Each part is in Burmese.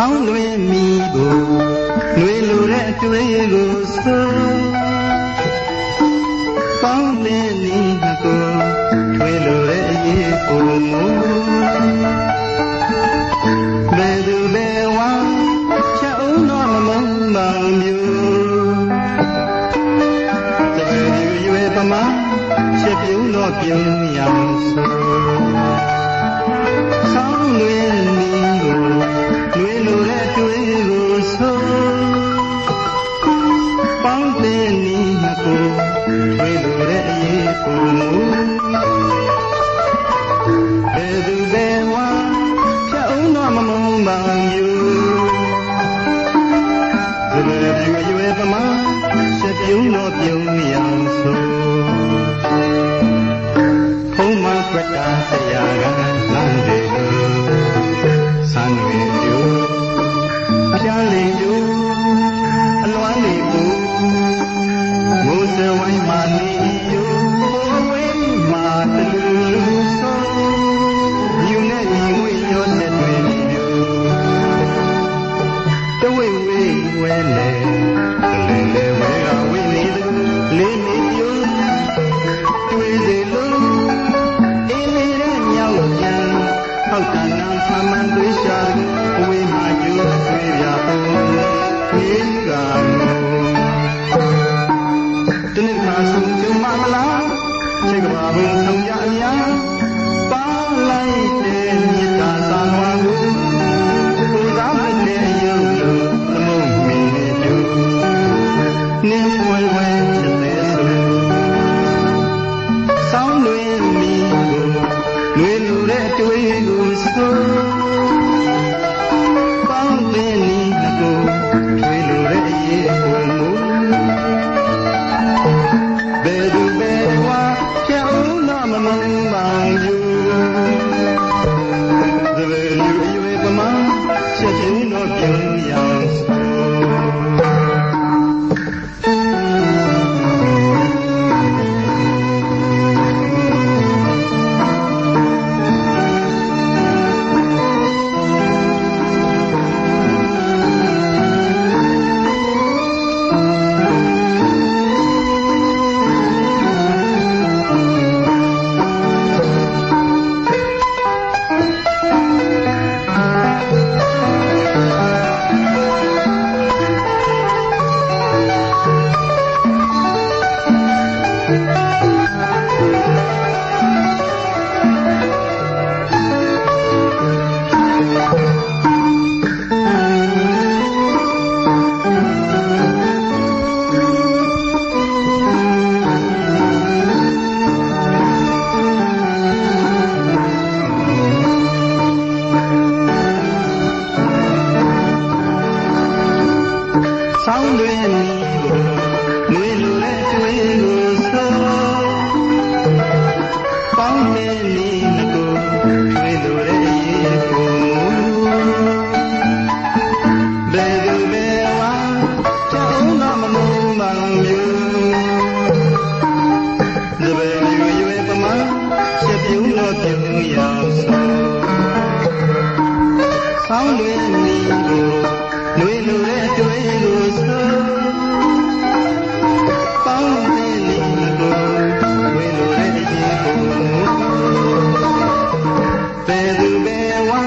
ဆောင်းလွင်မိကိုနှွေလိုတဲ့အတွေ့ကိုဆိုကောင်းတဲ့နီးကိုထွေလိုတဲ့အရေးကိုမူဘယ်သူဘယ်ဝါချက်ဦးတော့မမုန်းပါမျိုးတကယ်ရွယ်ပမာချက်ပြုံးတော့ပြုံးရအောင်ဆို ဘယ်သူဘယ်ဝါချက်ဦးတော့မမုန်းပါမျိုးသဘယ်ပြည့်ရွယ်ပမာချက်ပြုံးတော့ပြုံးရအောင်ဆိုဖုံးမပတ္တာတ ဆုံးကြမမလားခြေကဘာဘုံဆုံးရအများပါလိုက်တဲ့မြတ်တာသာဝံကိုကိုယ်စားမတဲ့ယုံလို့သမုံမီနေကျိုးနင်းဝဲဝဲချက်သေးဆိုဆောင်းလွင်မီကိုလွေလူတဲ့တွေ့ကိုဆိုပေါင်းတဲ့နီးကို တော့ပြုံးရ ရအောင်ဆိုဆောင်းတွင်မီကိုနွေလိုတဲ့တွေ့ကိုဆိုပေါင်းတဲ့နီးကိုဝေလိုတဲ့ရေကိုဘယ်သူဘယ်ဝါ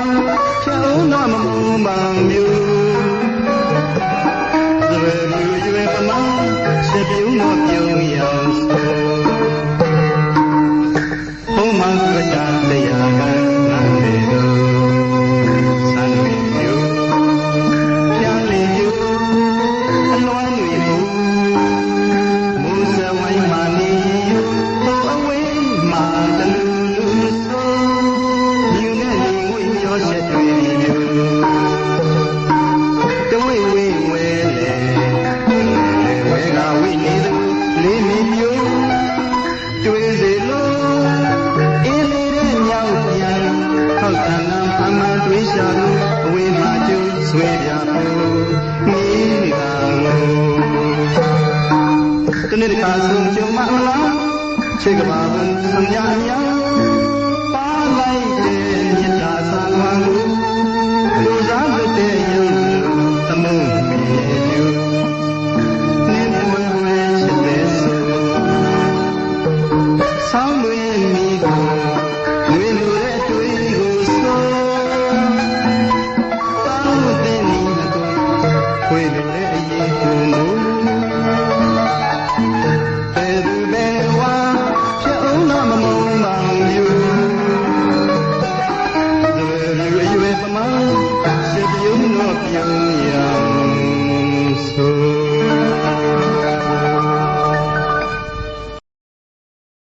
ချောင်းတော့မမုန်းပါမျိုးသဘယ်လူရွယ်ပမာချက်ပြုံးတော့ပြုံးရ ဝဲကဝိနေသူလေးမီမျိုးတွေ့စေလို့အေးလေးတဲ့မြောက်ပြန်ဟောက်တန်နာအမှန်တွေးရှာလို့အဝေးမှာကျိုးဆွေးပြဖို့နေနေတာလို့တနေ့တစ်ခါဆုံးကြုံမလားခြေကဘာဘုံစံညာညာ